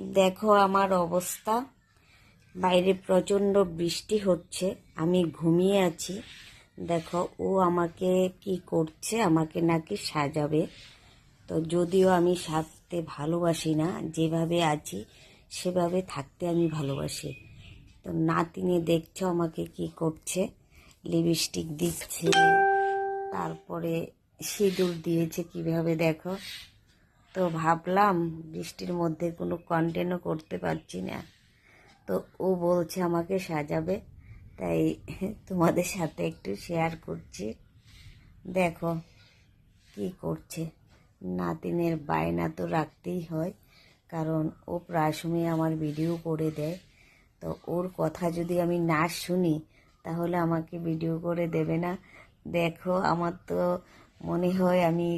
দেখো আমার অবস্থা। বাইরে প্রচণ্ড বৃষ্টি হচ্ছে, আমি ঘুমিয়ে আছি। দেখো, ও আমাকে কি করছে, আমাকে নাকি সাজাবে। তো যদিও আমি সাজতে ভালোবাসি না, যেভাবে আছি সেভাবে থাকতে আমি ভালোবাসি। তো নাতিনি দেখছ আমাকে কি করছে লিপস্টিক দিচ্ছে, তারপরে সিঁদুর দিয়েছে কীভাবে দেখো। তো ভাবলাম বৃষ্টির মধ্যে কোনো কন্টেন্টও করতে পারছি না। তো ও বলছে আমাকে সাজাবে, তাই তোমাদের সাথে একটু শেয়ার করছি। দেখো কি করছে। নাতিনের বায়না তো রাখতেই হয়, কারণ ও প্রায় সময় আমার ভিডিও করে দেয়। তো ওর কথা যদি আমি না শুনি, তাহলে আমাকে ভিডিও করে দেবে না। দেখো আমার তো মনে হয় আমি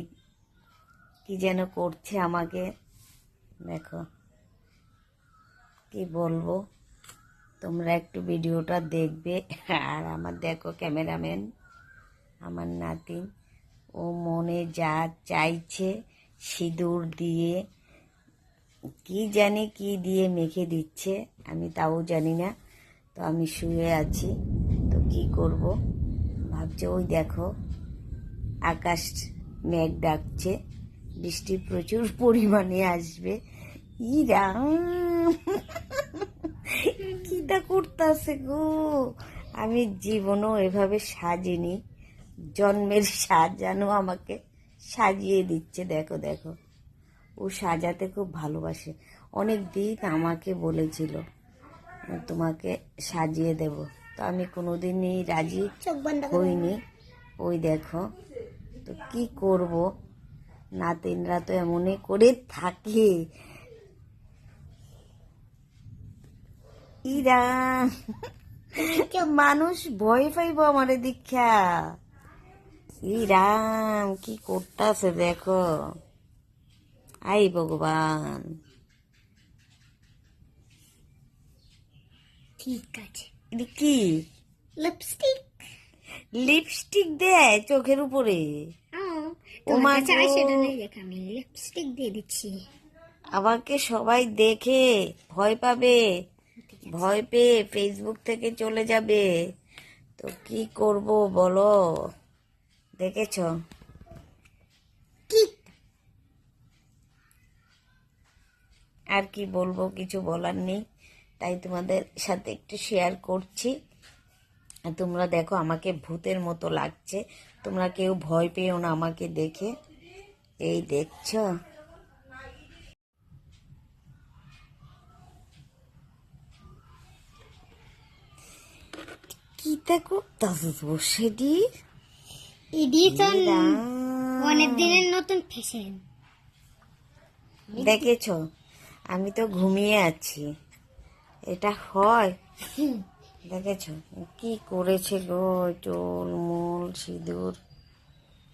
কি যেন করছে আমাকে? দেখো, কি বলব? তোমরা একটু ভিডিওটা দেখবে। আর আমার দেখো ক্যামেরাম্যান, আমার নাতিন ও মনে যা চাইছে সিঁদুর দিয়ে, কি জানি কি দিয়ে মেখে দিচ্ছে, আমি তাও জানি না। তো আমি শুয়ে আছি। তো কি করব? ভাবছে, ওই দেখো, আকাশ মেঘ ডাকছে। বৃষ্টি প্রচুর পরিমাণে আসবে। ইরাম কিটা করতেছে গো? আমি জীবনও এভাবে সাজিনি। জন্মের সাজানো আমাকে সাজিয়ে দিচ্ছে দেখো দেখো। ও সাজাতে খুব ভালোবাসে। অনেক দিন আমাকে বলেছিল তোমাকে সাজিয়ে দেব। তো আমি কোনোদিনই রাজি হইনি। ওই দেখো তো কি করব? নাতিনরা তো এমনই করে থাকে। ইরা মানুষ ভয় পাইব আমারে দীক্ষা ইরাম কি করতেছে দেখো। আই ভগবান। ঠিক আছে। এটা কি? লিপস্টিক। লিপস্টিক দেয় চোখের উপরে। তোমার কাছে গো। নেই দেখ আমি লিপস্টিক দিয়ে দিচ্ছি। আমাকে সবাই দেখে ভয় পাবে। ভয় পেয়ে ফেসবুক থেকে চলে যাবে। তো কি করব বলো? দেখেছ? কি? আর কি বলব কিছু বলার নেই। তাই তোমাদের সাথে একটু শেয়ার করছি। তোমরা দেখো আমাকে ভূতের মতো লাগছে। তোমরা কেউ ভয় পেও না আমাকে দেখে। এই দেখছ? কিতা বসে দি এডিশন অনেক দিনের নতুন ফ্যাশন। দেখেছ? আমি তো ঘুমিয়ে আছি। এটা হয়। দেখেছ? কি করেছে গো চোল মোল সিঁদুর?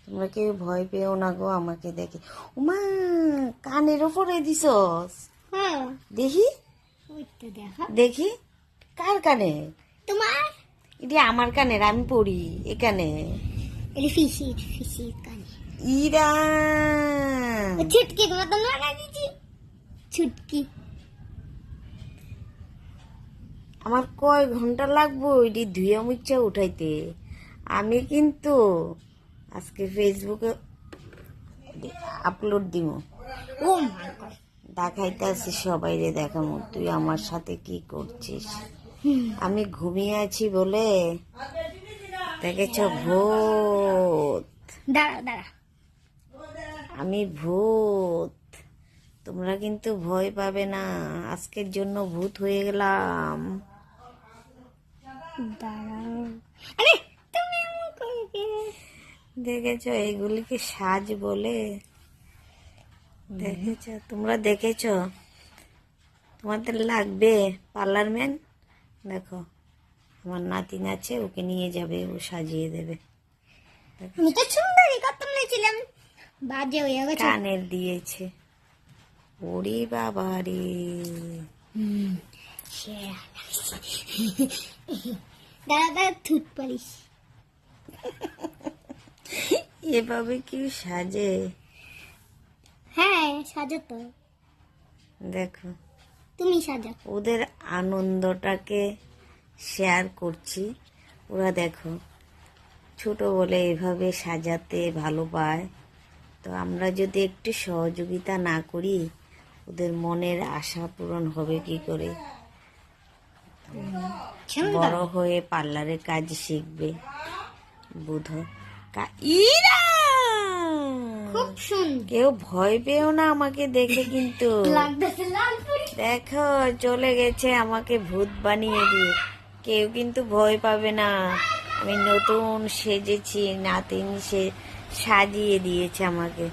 তোমরা কেউ ভয় পেও না গো আমাকে দেখে। উমা কানের ওপরে দিছস? হ্যাঁ। দেখি। দেখো। কার কানে? তোমার? এটা আমার কানের আমি পড়ি। এখানে ইরা। ছুটকি দিচ্ছি ছুটকি। আমার কয় ঘণ্টা লাগবো এটি ধুয়ে মুচ্ছা উঠাইতে। আমি কিন্তু আজকে ফেসবুকে আপলোড দিব ও দেখাইতে আছি সবাই রে দেখামো তুই আমার সাথে কি করছিস? আমি ঘুমিয়ে আছি বলে দেখেছ ভূত। দাঁড়া দাঁড়া। আমি ভূত। তোমরা কিন্তু ভয় পাবে না আজকের জন্য ভূত হয়ে গেলাম। দাঁড়াও। আরে তুমি দেখেছ? এগুলিকে সাজ বলে। দেখেছ? তোমরা দেখেছ? তোমাদের লাগবে পার্লার ম্যান দেখো আমার নাতিন আছে ওকে নিয়ে যাবে ও সাজিয়ে দেবে। আমি তো সুন্দরী কত নিয়েছিলাম। বাজে হয়ে গেছে। কানের দিয়েছে। ওরে বাবা রে দাঁড়া থুত পারিস এভাবে কি সাজে? হ্যাঁ সাজো তো। দেখো। তুমি সাজাও ওদের আনন্দটাকে শেয়ার করছি। ওরা দেখো ছোট বলে এভাবে সাজাতে ভালো পায় তো আমরা যদি একটু সহযোগিতা না করি ওদের মনের আশা পূরণ হবে কি করে? বড় হয়ে পার্লারের কাজ শিখবে বুধ। ইরা! খুব সুন্দর। কেউ ভয় পেও না আমাকে দেখে কিন্তু। দেখো চলে গেছে আমাকে ভূত বানিয়ে দিয়ে। কেউ কিন্তু ভয় পাবে না। আমি নতুন সেজেছি নাতিন সে সাজিয়ে দিয়েছে আমাকে।